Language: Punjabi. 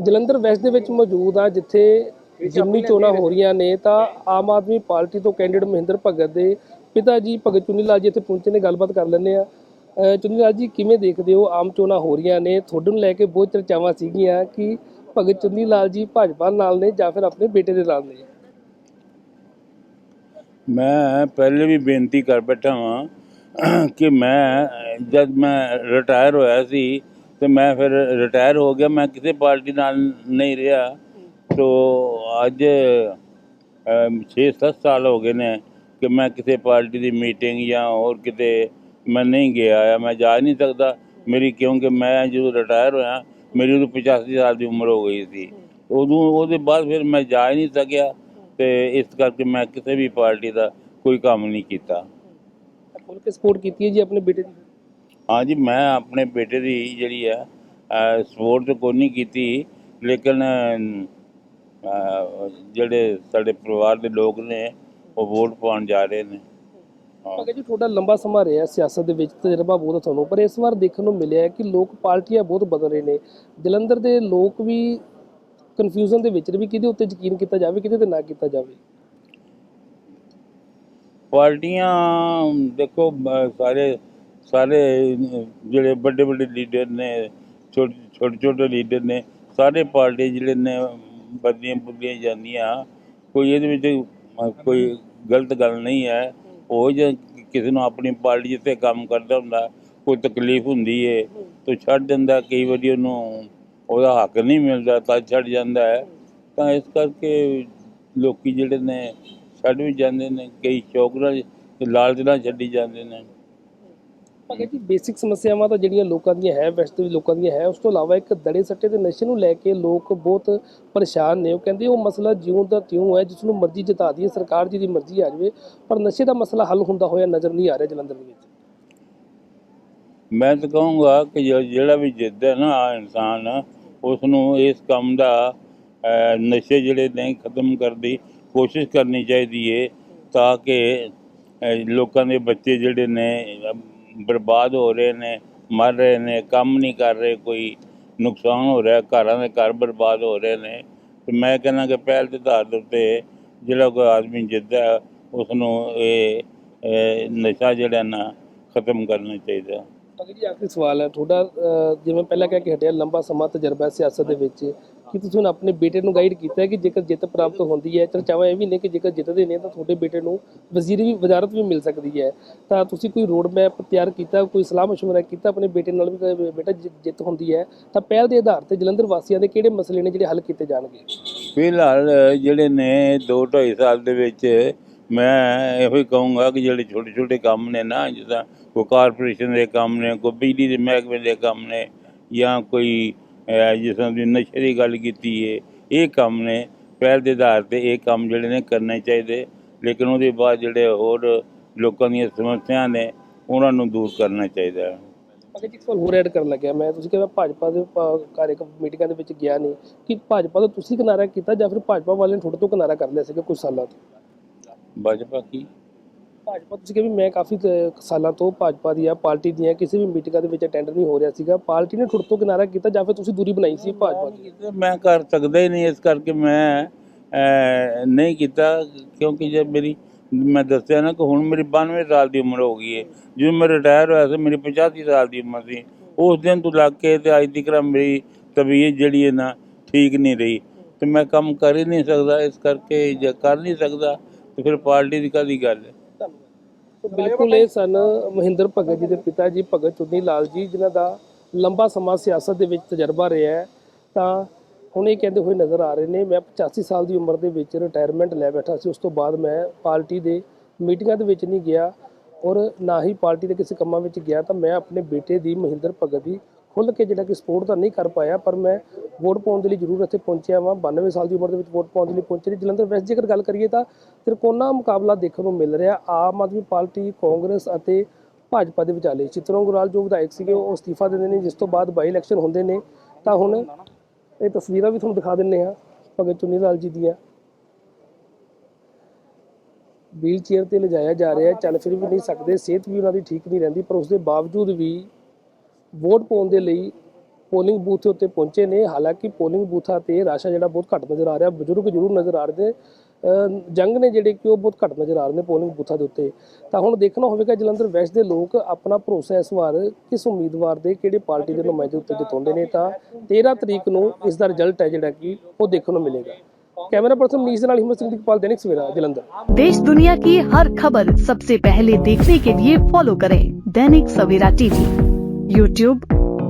ਜਲੰਧਰ ਵੈਸਟ ਦੇ ਵਿੱਚ ਮੌਜੂਦ ਆ, ਜਿੱਥੇ ਜਿਮਨੀ ਚੋਣਾਂ ਹੋ ਰਹੀਆਂ ਨੇ, ਤਾਂ ਆਮ ਆਦਮੀ ਪਾਰਟੀ ਤੋਂ ਕੈਂਡੀਡੇਟ ਮਹਿੰਦਰ ਭਗਤ ਦੇ ਪਿਤਾ ਜੀ ਭਗਤ ਚੁਨੀ ਲਾਲ ਜੀ ਇੱਥੇ ਪਹੁੰਚੇ ਨੇ, ਗੱਲਬਾਤ ਕਰ ਲੈਂਦੇ ਆ ਅਹ ਚੁਨੀ ਲਾਲ ਜੀ, ਕਿਵੇਂ ਦੇਖਦੇ ਹੋ ਆਮ ਚੋਣਾਂ ਹੋ ਰਹੀਆਂ ਨੇ? ਤੁਹਾਡੇ ਨੂੰ ਲੈ ਕੇ ਬਹੁਤ ਚਰਚਾਵਾਂ ਸੀਗੀਆਂ ਕਿ ਭਗਤ ਚੁਨੀ ਲਾਲ ਜੀ ਭਾਜਪਾ ਨਾਲ ਨੇ ਜਾਂ ਫਿਰ ਆਪਣੇ ਬੇਟੇ ਦੇ ਨਾਲ ਨੇ? ਮੈਂ ਪਹਿਲੇ ਵੀ ਬੇਨਤੀ ਕਰ ਬੈਠਾ ਹਾਂ ਕਿ ਮੈਂ, ਜਦ ਮੈਂ ਰਿਟਾਇਰ ਹੋਇਆ ਸੀ ਤੇ ਮੈਂ ਫਿਰ ਰਿਟਾਇਰ ਹੋ ਗਿਆ, ਮੈਂ ਕਿਸੇ ਪਾਰਟੀ ਨਾਲ ਨਹੀਂ ਰਿਹਾ। ਤੋ ਅੱਜ 6-7 ਸਾਲ ਹੋ ਗਏ ਨੇ ਕਿ ਮੈਂ ਕਿਸੇ ਪਾਰਟੀ ਦੀ ਮੀਟਿੰਗ ਜਾਂ ਹੋਰ ਕਿਤੇ ਮੈਂ ਨਹੀਂ ਗਿਆ ਆ, ਮੈਂ ਜਾ ਨਹੀਂ ਸਕਦਾ। ਮੇਰੀ ਕਿਉਂਕਿ ਮੈਂ ਜਦੋਂ ਰਿਟਾਇਰ ਹੋਇਆ, ਮੇਰੀ ਉਦੋਂ 85 ਸਾਲ ਦੀ ਉਮਰ ਹੋ ਗਈ ਸੀ। ਉਦੋਂ, ਉਹਦੇ ਬਾਅਦ ਫਿਰ ਮੈਂ ਜਾ ਹੀ ਨਹੀਂ ਸਕਿਆ ਤੇ ਇਸ ਕਰਕੇ ਮੈਂ ਕਿਸੇ ਵੀ ਪਾਰਟੀ ਦਾ ਕੋਈ ਕੰਮ ਨਹੀਂ ਕੀਤਾ। ਖੁੱਲ ਕੇ ਸਪੋਰਟ ਕੀਤੀ ਹੈ ਜੀ ਆਪਣੇ ਬੇਟੇ ਦੀ? ਹਾਂਜੀ ਮੈਂ ਆਪਣੇ ਬੇਟੇ ਦੀ ਜਿਹੜੀ ਹੈ ਸਪੋਰਟ ਤਾਂ ਕੋਈ ਨਹੀਂ ਕੀਤੀ ਲੇਕਿਨ ਜਿਹੜੇ ਸਾਡੇ ਪਰਿਵਾਰ ਦੇ ਲੋਕ ਨੇ ਉਹ ਵੋਟ ਪਾਉਣ ਜਾ ਰਹੇ ਨੇ। ਭਗਤ ਜੀ ਤੁਹਾਡਾ ਲੰਬਾ ਸਮਾਂ ਰਿਹਾ ਸਿਆਸਤ ਦੇ ਵਿੱਚ ਤਜਰਬਾ ਬਹੁਤ ਤੁਹਾਨੂੰ ਪਰ ਇਸ ਵਾਰ ਦੇਖਣ ਨੂੰ ਮਿਲਿਆ ਕਿ ਲੋਕ ਪਾਰਟੀਆਂ ਬਹੁਤ ਬਦਲ ਰਹੇ ਨੇ। ਜਲੰਧਰ ਦੇ ਲੋਕ ਵੀ ਕਨਫਿਊਜ਼ਨ ਦੇ ਵਿੱਚ ਨੇ ਵੀ ਕਿਹਦੇ ਉੱਤੇ ਯਕੀਨ ਕੀਤਾ ਜਾਵੇ ਕਿਹਦੇ ਤੇ ਨਾ ਕੀਤਾ ਜਾਵੇ? ਪਾਰਟੀਆਂ ਦੇਖੋ ਸਾਰੇ ਸਾਰੇ, ਜਿਹੜੇ ਵੱਡੇ ਵੱਡੇ ਲੀਡਰ ਨੇ, ਛੋਟੇ ਛੋਟੇ ਛੋਟੇ ਲੀਡਰ ਨੇ, ਸਾਰੇ ਪਾਰਟੀ ਜਿਹੜੇ ਨੇ ਬਦਲੀਆਂ ਬੁੱਲੀਆਂ ਜਾਂਦੀਆਂ। ਕੋਈ ਇਹਦੇ ਵਿੱਚ ਕੋਈ ਗਲਤ ਗੱਲ ਨਹੀਂ ਹੈ। ਉਹ ਜੇ ਕਿਸੇ ਨੂੰ ਆਪਣੀ ਪਾਰਟੀ ਜਿੱਥੇ ਕੰਮ ਕਰਦਾ ਹੁੰਦਾ, ਕੋਈ ਤਕਲੀਫ ਹੁੰਦੀ ਏ, ਤਾਂ ਛੱਡ ਦਿੰਦਾ। ਕਈ ਵਾਰੀ ਉਹਨੂੰ ਉਹਦਾ ਹੱਕ ਨਹੀਂ ਮਿਲਦਾ, ਤਾਂ ਛੱਡ ਜਾਂਦਾ ਹੈ। ਤਾਂ ਇਸ ਕਰਕੇ ਲੋਕੀ ਜਿਹੜੇ ਨੇ, ਛੱਡ ਵੀ ਜਾਂਦੇ ਨੇ, ਕਈ ਸ਼ੌਕ ਨਾਲ ਲਾਲਚ ਨਾਲ ਛੱਡੀ ਜਾਂਦੇ ਨੇ। ਭਗਤ ਜੀ ਬੇਸਿਕ ਸਮੱਸਿਆਵਾਂ ਤਾਂ ਜਿਹੜੀਆਂ ਲੋਕਾਂ ਦੀਆਂ ਹੈ ਵੈਸਟ ਵੀ ਲੋਕਾਂ ਦੀਆਂ ਹੈ, ਉਸ ਤੋਂ ਇਲਾਵਾ ਇੱਕ ਦੜੇ ਸੱਟੇ ਤੇ ਨਸ਼ੇ ਨੂੰ ਲੈ ਕੇ ਲੋਕ ਬਹੁਤ ਪਰੇਸ਼ਾਨ ਨੇ। ਉਹ ਕਹਿੰਦੇ ਉਹ ਮਸਲਾ ਜਿਉਂ ਦਾ ਤਿਉਂ ਹੈ ਜਿਸ ਨੂੰ ਮਰਜ਼ੀ ਜਿਤਾ ਦਈਏ, ਸਰਕਾਰ ਜੀ ਦੀ ਮਰਜ਼ੀ ਆ ਜਾਵੇ, ਪਰ ਨਸ਼ੇ ਦਾ ਮਸਲਾ ਹੱਲ ਹੁੰਦਾ ਹੋਇਆ ਨਜ਼ਰ ਨਹੀਂ ਆ ਰਿਹਾ ਜਲੰਧਰ ਦੇ ਵਿੱਚ। ਮੈਂ ਤਾਂ ਕਹੂੰਗਾ ਕਿ ਜਿਹੜਾ ਵੀ ਜਿੱਦ ਹੈ ਨਾ ਆ ਇਨਸਾਨ ਉਸ ਨੂੰ ਇਸ ਕੰਮ ਦਾ ਨਸ਼ੇ ਜਿਹੜੇ ਨੇ ਖਤਮ ਕਰਨ ਦੀ ਕੋਸ਼ਿਸ਼ ਕਰਨੀ ਚਾਹੀਦੀ ਏ, ਤਾਂ ਕਿ ਲੋਕਾਂ ਦੇ ਬੱਚੇ ਜਿਹੜੇ ਨੇ ਬਰਬਾਦ ਹੋ ਰਹੇ ਨੇ, ਮਰ ਰਹੇ ਨੇ, ਕੰਮ ਨਹੀਂ ਕਰ ਰਹੇ, ਕੋਈ ਨੁਕਸਾਨ ਹੋ ਰਿਹਾ, ਘਰਾਂ ਦੇ ਘਰ ਬਰਬਾਦ ਹੋ ਰਹੇ ਨੇ। ਤੇ ਮੈਂ ਕਹਿੰਦਾ ਕਿ ਪਹਿਲ ਦੇ ਆਧਾਰ ਦੇ ਉੱਤੇ ਜਿਹੜਾ ਕੋਈ ਆਦਮੀ ਜਿੱਤਦਾ ਉਸ ਨੂੰ ਇਹ ਨਸ਼ਾ ਜਿਹੜਾ ਨਾ ਖਤਮ ਕਰਨਾ ਚਾਹੀਦਾ। ਭਗਤ ਜੀ ਆਖਰੀ ਸਵਾਲ ਹੈ? ਤੁਹਾਡਾ ਜਿਵੇਂ ਪਹਿਲਾਂ ਕਹਿ ਕੇ ਹਟਿਆ ਲੰਬਾ ਸਮਾਂ ਤਜਰਬਾ ਹੈ ਸਿਆਸਤ ਦੇ ਵਿੱਚ, ਕਿ ਤੁਸੀਂ ਹੁਣ ਆਪਣੇ ਬੇਟੇ ਨੂੰ ਗਾਈਡ ਕੀਤਾ ਹੈ ਕਿ ਜੇਕਰ ਜਿੱਤ ਪ੍ਰਾਪਤ ਹੁੰਦੀ ਹੈ? ਚਰਚਾਵਾਂ ਇਹ ਵੀ ਨੇ ਕਿ ਜੇਕਰ ਜਿੱਤਦੇ ਨੇ ਤਾਂ ਤੁਹਾਡੇ ਬੇਟੇ ਨੂੰ ਵਜ਼ੀਰੀ ਵੀ, ਵਜ਼ਾਰਤ ਵੀ ਮਿਲ ਸਕਦੀ ਹੈ। ਤਾਂ ਤੁਸੀਂ ਕੋਈ ਰੋਡ ਮੈਪ ਤਿਆਰ ਕੀਤਾ, ਕੋਈ ਸਲਾਹ ਮਸ਼ਵਰਾ ਕੀਤਾ ਆਪਣੇ ਬੇਟੇ ਨਾਲ ਵੀ ਬੇਟਾ ਜਿ- ਜਿੱਤ ਹੁੰਦੀ ਹੈ? ਤਾਂ ਪਹਿਲ ਦੇ ਆਧਾਰ ਤੇ ਜਲੰਧਰ ਵਾਸੀਆਂ ਦੇ ਕਿਹੜੇ ਮਸਲੇ ਨੇ ਜਿਹੜੇ ਹੱਲ ਕੀਤੇ ਜਾਣਗੇ? ਫਿਲਹਾਲ ਜਿਹੜੇ ਨੇ ਦੋ ਢਾਈ ਸਾਲ ਦੇ ਵਿੱਚ ਮੈਂ ਇਹੋ ਹੀ ਕਹੂੰਗਾ ਕਿ ਜਿਹੜੇ ਛੋਟੇ ਛੋਟੇ ਕੰਮ ਨੇ ਨਾ, ਜਿੱਦਾਂ ਕੋਈ ਕਾਰਪੋਰੇਸ਼ਨ ਦੇ ਕੰਮ ਨੇ, ਕੋਈ ਬਿਜਲੀ ਦੇ ਮਹਿਕਮੇ ਦੇ ਕੰਮ ਨੇ, ਜਾਂ ਕੋਈ ਜਿਸ ਤਰ੍ਹਾਂ ਦੀ ਨਸ਼ੇ ਦੀ ਗੱਲ ਕੀਤੀ ਏ, ਇਹ ਕੰਮ ਨੇ, ਪਹਿਲ ਦੇ ਆਧਾਰ ਤੇ ਇਹ ਕੰਮ ਜਿਹੜੇ ਨੇ ਕਰਨੇ ਚਾਹੀਦੇ। ਲੇਕਿਨ ਉਹਦੇ ਬਾਅਦ ਜਿਹੜੇ ਹੋਰ ਲੋਕਾਂ ਦੀਆਂ ਸਮੱਸਿਆ ਨੇ, ਉਹਨਾਂ ਨੂੰ ਦੂਰ ਕਰਨਾ ਚਾਹੀਦਾ। ਹੈ ਅਗਰ ਜੀ ਕੋਲ ਹੋਰ ਐਡ ਕਰਨ ਲੱਗਿਆ। ਮੈਂ ਤੁਸੀਂ ਕਿਹਾ ਭਾਜਪਾ ਦੇ ਕਾਰਜਕ ਮੀਟਿੰਗਾਂ ਦੇ ਵਿੱਚ ਗਿਆ ਨਹੀਂ। ਕਿ ਭਾਜਪਾ ਤੋਂ ਤੁਸੀਂ ਕਿਨਾਰਾ ਕੀਤਾ ਜਾਂ ਫਿਰ ਭਾਜਪਾ ਵਾਲਿਆਂ ਨੇ ਤੁਹਾਡੇ ਤੋਂ ਕਿਨਾਰਾ ਕਰ ਲਿਆ ਸੀਗਾ ਕੁਝ ਸਾਲਾਂ ਤੋਂ? ਭਾਜਪਾ ਕੀ? ਭਾਜਪਾ ਤੁਸੀਂ ਕਿਹਾ ਵੀ ਮੈਂ ਕਾਫੀ ਸਾਲਾਂ ਤੋਂ ਭਾਜਪਾ ਦੀਆਂ ਪਾਰਟੀ ਦੀਆਂ ਕਿਸੇ ਵੀ ਮੀਟਿੰਗਾਂ ਦੇ ਵਿੱਚ ਅਟੈਂਡ ਨਹੀਂ ਹੋ ਰਿਹਾ ਸੀਗਾ। ਪਾਰਟੀ ਨੇ ਤੁਹਾਡੇ ਤੋਂ ਕਿਨਾਰਾ ਕੀਤਾ ਜਾਂ ਫਿਰ ਤੁਸੀਂ ਦੂਰੀ ਬਣਾਈ ਸੀ ਭਾਜਪਾ ਦੀ? ਮੈਂ ਕਰ ਸਕਦਾ ਹੀ ਨਹੀਂ ਇਸ ਕਰਕੇ ਮੈਂ ਅਹ, ਨਹੀਂ ਕੀਤਾ ਕਿਉਂਕਿ ਜੇ ਮੇਰੀ ਮੈਂ ਦੱਸਿਆ ਨਾ ਕਿ ਹੁਣ ਮੇਰੀ 92 ਸਾਲ ਦੀ ਉਮਰ ਹੋ ਗਈ ਹੈ। ਜਦੋਂ ਮੈਂ ਰਿਟਾਇਰ ਹੋਇਆ ਸੀ ਮੇਰੀ 85 ਸਾਲ ਦੀ ਉਮਰ ਸੀ। ਉਸ ਦਿਨ ਤੋਂ ਲੱਗ ਕੇ ਤੇ ਅੱਜ ਤੱਕ ਮੇਰੀ ਤਬੀਅਤ ਜਿਹੜੀ ਹੈ ਨਾ ਠੀਕ ਨਹੀਂ ਰਹੀ। ਤੇ ਮੈਂ ਕੰਮ ਕਰ ਹੀ ਨਹੀਂ ਸਕਦਾ ਇਸ ਕਰਕੇ ਜੇ ਕਰ ਨਹੀਂ ਸਕਦਾ ਤੇ ਫਿਰ ਪਾਰਟੀ ਦੀ ਕਾਹਦੀ ਗੱਲ ਹੈ? ਤਾਂ ਬਿਲਕੁਲ ਇਹ ਸਨ ਮਹਿੰਦਰ ਭਗਤ ਜੀ ਦੇ ਪਿਤਾ ਜੀ, ਭਗਤ ਚੁੰਨੀ ਲਾਲ ਜੀ, ਜਿਨ੍ਹਾਂ ਦਾ ਲੰਬਾ ਸਮਾਂ ਸਿਆਸਤ ਦੇ ਵਿੱਚ ਤਜਰਬਾ ਰਿਹਾ ਹੈ। ਤਾਂ ਹੁਣ ਇਹ ਕਹਿੰਦੇ ਹੋਏ ਨਜ਼ਰ ਆ ਰਹੇ ਨੇ, ਮੈਂ 85 ਸਾਲ ਦੀ ਉਮਰ ਦੇ ਵਿੱਚ ਰਿਟਾਇਰਮੈਂਟ ਲੈ ਬੈਠਾ ਸੀ। ਉਸ ਤੋਂ ਬਾਅਦ ਮੈਂ ਪਾਰਟੀ ਦੇ ਮੀਟਿੰਗਾਂ ਦੇ ਵਿੱਚ ਨਹੀਂ ਗਿਆ ਔਰ ਨਾ ਹੀ ਪਾਰਟੀ ਦੇ ਕਿਸੇ ਕੰਮਾਂ ਵਿੱਚ ਗਿਆ। ਤਾਂ ਮੈਂ ਆਪਣੇ ਬੇਟੇ ਦੀ ਮਹਿੰਦਰ ਭਗਤ ਦੀ ਖੁੱਲ੍ਹ ਕੇ ਜਿਹੜਾ ਕਿ ਸਪੋਰਟ ਤਾਂ ਨਹੀਂ ਕਰ ਪਾਇਆ, ਪਰ ਮੈਂ ਵੋਟ ਪਾਉਣ ਦੇ ਲਈ ਜ਼ਰੂਰ ਇੱਥੇ ਪਹੁੰਚਿਆ ਵਾਂ। 92 ਸਾਲ ਦੀ ਉਮਰ ਦੇ ਵਿੱਚ ਵੋਟ ਪਾਉਣ ਦੇ ਲਈ ਪਹੁੰਚੇ ਨੇ। ਜਲੰਧਰ ਵੈਸਟ ਜੇਕਰ ਗੱਲ ਕਰੀਏ ਤਾਂ ਤਿਰਕੋਨਾ ਮੁਕਾਬਲਾ ਦੇਖਣ ਨੂੰ ਮਿਲ ਰਿਹਾ। ਆਮ ਆਦਮੀ ਪਾਰਟੀ, ਕਾਂਗਰਸ ਅਤੇ ਭਾਜਪਾ ਦੇ ਵਿਚਾਲੇ। ਚਿਤਰੋਂ ਗੁਰਾਲ ਜੋ ਵਿਧਾਇਕ ਸੀਗੇ, ਉਹ ਅਸਤੀਫਾ ਦਿੰਦੇ ਨੇ, ਜਿਸ ਤੋਂ ਬਾਅਦ ਬਾਈ ਇਲੈਕਸ਼ਨ ਹੁੰਦੇ ਨੇ। ਤਾਂ ਹੁਣ ਇਹ ਤਸਵੀਰਾਂ ਵੀ ਤੁਹਾਨੂੰ ਦਿਖਾ ਦਿੰਨੇ ਆ ਭਗਤ ਚੁੰਨੀ ਲਾਲ ਜੀ ਦੀਆਂ। ਵੀਲ ਚੇਅਰ ਤੇ ਲਿਜਾਇਆ ਜਾ ਰਿਹਾ। ਚੱਲ ਫਿਰ ਵੀ ਨਹੀਂ ਸਕਦੇ। ਸਿਹਤ ਵੀ ਉਹਨਾਂ ਦੀ ਠੀਕ ਨਹੀਂ ਰਹਿੰਦੀ। ਪਰ ਉਸ ਦੇ ਬਾਵਜੂਦ ਵੀ ਵੋਟ ਪਾਉਣ ਦੇ ਲਈ ਪੋਲਿੰਗ ਬੂਥ ਉੱਤੇ ਪਹੁੰਚੇ ਨੇ ਹਾਲਾਂਕਿ ਪੋਲਿੰਗ ਬੂਥਾਂ ਤੇ ਰਸ਼ ਆ ਜਿਹੜਾ ਬਹੁਤ ਘੱਟ ਨਜ਼ਰ ਆ ਰਿਹਾ ਬਜ਼ੁਰਗ ਜ਼ਰੂਰ ਨਜ਼ਰ ਆ ਰਹੇ ਨੇ ਅਹ ਜੰਗ ਨੇ ਜਿਹੜੇ ਕਿ ਉਹ ਬਹੁਤ ਘੱਟ ਨਜ਼ਰ ਆ ਰਹੇ ਨੇ ਪੋਲਿੰਗ ਬੂਥਾਂ ਦੇ ਉੱਤੇ ਤਾਂ ਹੁਣ ਦੇਖਣਾ ਹੋਵੇਗਾ ਜਲੰਧਰ ਵੈਸਟ ਦੇ ਲੋਕ ਆਪਣਾ ਭਰੋਸਾ ਇਸ ਵਾਰ ਕਿਸ ਉਮੀਦਵਾਰ ਦੇ ਕਿਹੜੇ ਪਾਰਟੀ ਦੇ ਨੁਮਾਇੰਦੇ ਉੱਤੇ ਜਿਤਾਉਂਦੇ ਨੇ ਤਾਂ 13 ਤਰੀਕ ਨੂੰ ਇਸ ਦਾ ਰਿਜ਼ਲਟ ਹੈ ਜਿਹੜਾ ਕਿ ਉਹ ਦੇਖਣ ਨੂੰ ਮਿਲੇਗਾ ਕੈਮਰਾ ਪਰਸਨ ਮਨੀਸ਼ ਦੇ ਨਾਲ ਹਿੰਮਤ ਸਿੰਘ ਦੀਪਾਲ ਦੈਨਿਕ ਸਵੇਰਾ ਜਲੰਧਰ देश दुनिया की हर खबर सबसे पहले देखने के लिए फॉलो करें दैनिक सवेरा टीवी यूट्यूब